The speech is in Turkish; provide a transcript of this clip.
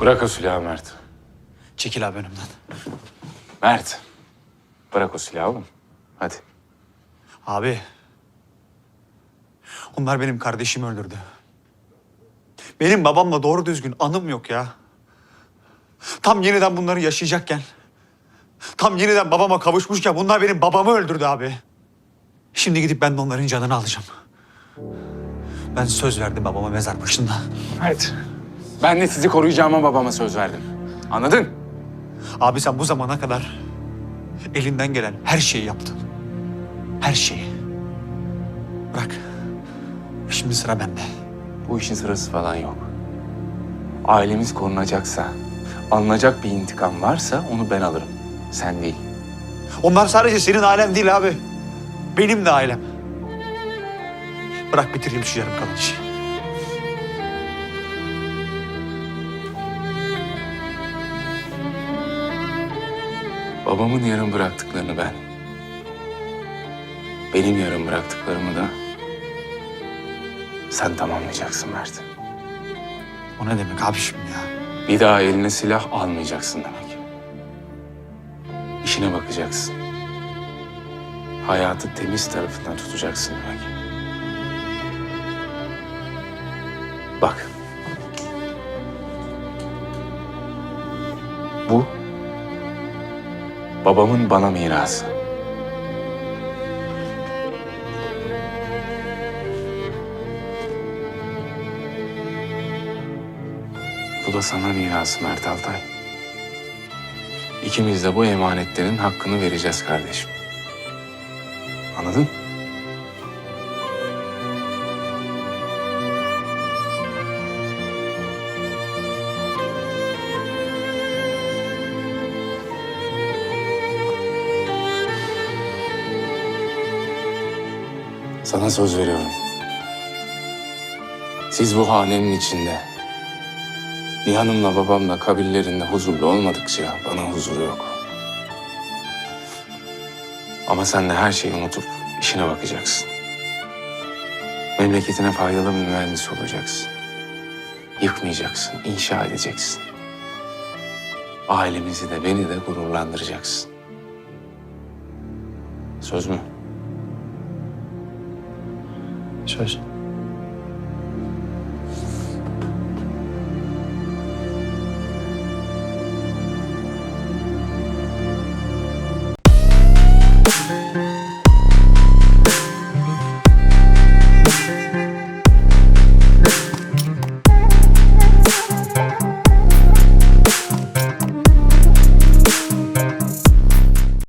Bırak o silahı Mert. Çekil abi önümden. Mert. Bırak o silahı oğlum. Hadi. Abi. Onlar benim kardeşimi öldürdü. Benim babamla doğru düzgün anım yok ya. Tam yeniden bunları yaşayacakken. Tam yeniden babama kavuşmuşken bunlar benim babamı öldürdü abi. Şimdi gidip ben de onların canını alacağım. Ben söz verdim babama mezar başında. Mert. Ben de sizi koruyacağıma babama söz verdim. Anladın? Abi sen bu zamana kadar elinden gelen her şeyi yaptın. Her şeyi. Bırak. Şimdi sıra bende. Bu işin sırası falan yok. Ailemiz korunacaksa, alınacak bir intikam varsa onu ben alırım. Sen değil. Onlar sadece senin ailen değil abi. Benim de ailem. Bırak bitireyim şu yarım kalan işi. Babamın yarım bıraktıklarını ben. Benim yarım bıraktıklarımı da sen tamamlayacaksın Mert. O ne demek abi şimdi ya? Bir daha eline silah almayacaksın demek. İşine bakacaksın. Hayatı temiz tarafından tutacaksın demek. Bak. Bu babamın bana mirası. Bu da sana mirası Mert Altay. İkimiz de bu emanetlerin hakkını vereceğiz kardeşim. Anladın? Sana söz veriyorum. Siz bu hanenin içinde Nihan'ımla babamla kabillerinde huzurlu olmadıkça bana huzur yok. Ama sen de her şeyi unutup işine bakacaksın. Memleketine faydalı bir mühendis olacaksın. Yıkmayacaksın, inşa edeceksin. Ailemizi de beni de gururlandıracaksın. Söz mü? Söz.